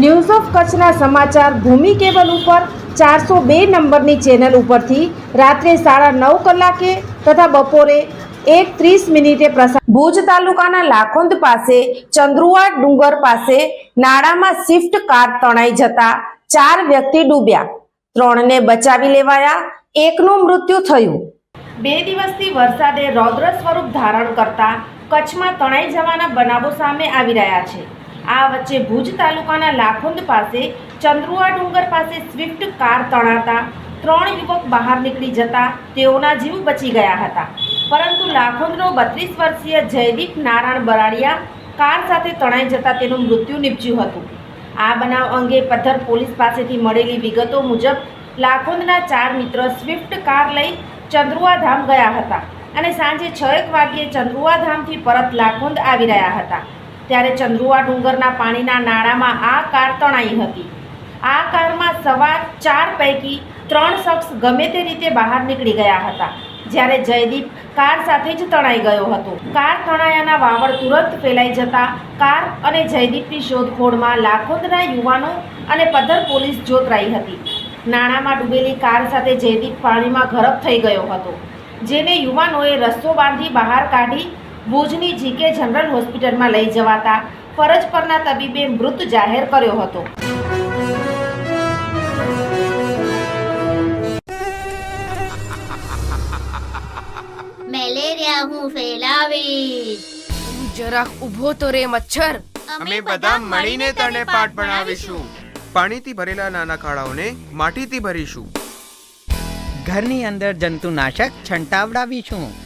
news of કચ્છના સમાચાર ભૂમિ cable ઉપર ચારસો બે નંબરની ચેનલ ઉપરથી રાત્રે સાડા નવ કલાકે તથા બપોરે એક ત્રીસ મિનિટે પ્રસાર ભુજ તાલુકાના લાખોંદ પાસે ચંદ્રુવા ડુંગર પાસે નાળામાં સ્વિફ્ટ કાર તણાઈ જતા ચાર વ્યક્તિ ડૂબ્યા. ત્રણને બચાવી લેવાયા, એકનું મૃત્યુ થયું. બે દિવસથી વરસાદે રૌદ્ર સ્વરૂપ ધારણ કરતા કચ્છમાં તણાઈ જવાના બનાવો સામે આવી રહ્યા છે. આ વચ્ચે ભુજ તાલુકાના લાખુંદ પાસે ચંદ્રુઆ ડુંગર પાસે સ્વિફ્ટ કાર તણાતા ત્રણ યુવક બહાર નીકળી જતા તેઓના જીવ બચી ગયા હતા. પરંતુ લાખોંદનો બત્રીસ વર્ષીય જયદીપ નારાયણ બરાડિયા કાર સાથે તણાઈ જતા તેનું મૃત્યુ નીપજ્યું હતું. આ બનાવ અંગે પથ્થર પોલીસ પાસેથી મળેલી વિગતો મુજબ લાખોંદના ચાર મિત્ર સ્વિફ્ટ કાર લઈ ચંદ્રુઆ ધામ ગયા હતા અને સાંજે છ એક વાગ્યે ચંદ્રુઆ ધામથી પરત લાખોંદ આવી રહ્યા હતા. ત્યારે ચંદ્રુઆ ડુંગરના પાણીના નાળામાં આ કાર તણાઈ હતી. આ કારમાં સવાર ચાર પૈકી ત્રણ શખ્સ ગમે તે રીતે બહાર નીકળી ગયા હતા, જ્યારે જયદીપ કાર સાથે જ તણાઈ ગયો હતો. કાર તણાયાના વાવડ તુરંત ફેલાઈ જતા કાર અને જયદીપની શોધખોળમાં લાખોદના યુવાનો અને પધર પોલીસ જોતરાઈ હતી. નાણામાં ડૂબેલી કાર સાથે જયદીપ પાણીમાં ગરક થઈ ગયો હતો, જેને યુવાનોએ રસ્તો બાંધી બહાર કાઢી ભુજની જીકે જનરલ હોસ્પિટલમાં લઈ જવાતા ફરજ પરના તબીબે મૃત જાહેર કર્યો હતો. મેલેરિયા હું ફેલાવીશ. જરાક ઊભો તો રે મચ્છર. અમે બધા મળીને તને પાઠ ભણાવીશું. પાણીથી ભરેલા નાના ખાડાઓને માટીથી ભરીશું. ઘરની અંદર જંતુનાશક છંટાવડાવીશું.